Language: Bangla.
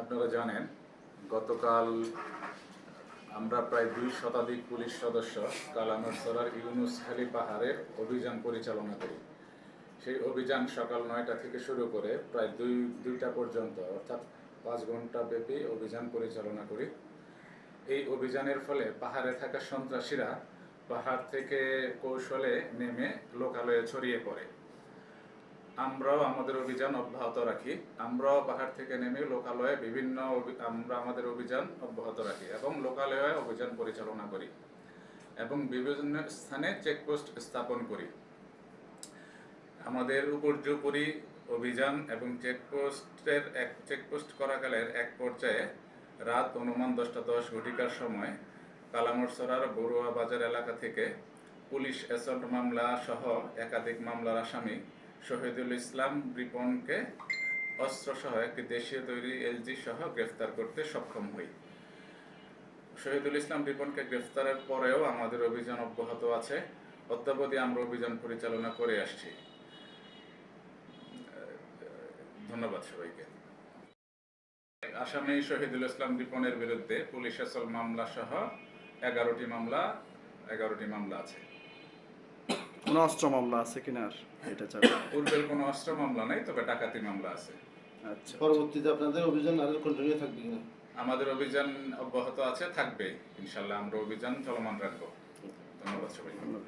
আপনারা জানেন, গতকাল আমরা প্রায় দুই শতাধিক পুলিশ সদস্য কালানরসরার ইউনুস খালি পাহাড়ে অভিযান পরিচালনা করি। সেই অভিযান সকাল নয়টা থেকে শুরু করে প্রায় দুই, দুইটা পর্যন্ত, অর্থাৎ পাঁচ ঘণ্টা ব্যাপী অভিযান পরিচালনা করি। এই অভিযানের ফলে পাহাড়ে থাকা সন্ত্রাসীরা পাহাড় থেকে কৌশলে নেমে লোকালয়ে ছড়িয়ে পড়ে। আমরাও আমাদের অভিযান অব্যাহত রাখি। আমরাও পাহাড় থেকে নেমে লোকালয়ে বিভিন্ন আমরা আমাদের অভিযান অব্যাহত রাখি এবং লোকালয়ে অভিযান পরিচালনা করি এবং বিভিন্ন স্থানে চেকপোস্ট স্থাপন করি। আমাদের উপর্যুপরি অভিযান এবং চেকপোস্টের এক চেকপোস্ট করাকালের এক পর্যায়ে রাত অনুমান দশটা দশ ঘটিকার সময় কালামরসরার বড়ুয়া বাজার এলাকা থেকে পুলিশ অ্যাসল্ট মামলা সহ একাধিক মামলার আসামি শহীদুল ইসলাম রিপনকে অস্ত্রসহ একটি দেশীয় তৈরি এলজি সহ গ্রেফতার করতে সক্ষম হই। শহীদুল ইসলাম রিপনকে গ্রেফতারের পরেও আমাদের অভিযান অব্যাহত আছে। অদ্যাবধি আমরা অভিযান পরিচালনা করে আসছি। ধন্যবাদ সবাইকে। আসামি শহীদুল ইসলাম রিপনের বিরুদ্ধে পুলিশ আসল মামলা সহ এগারোটি মামলা এগারোটি মামলা আছে। কোনো অস্ত্র মামলা আছে কিনা আর এটা চাই পূর্বের কোনো অস্ত্র মামলা নাই তবে ডাকাতি মামলা আছে। আচ্ছা পরবর্তীতে আপনাদের অভিযান আরও কন্টিনিউ থাকবে কিনা? আমাদের অভিযান অব্যাহত আছে থাকবে। ইনশাল্লাহ আমরা অভিযান চলমান রাখব। ধন্যবাদ সবাই ধন্যবাদ।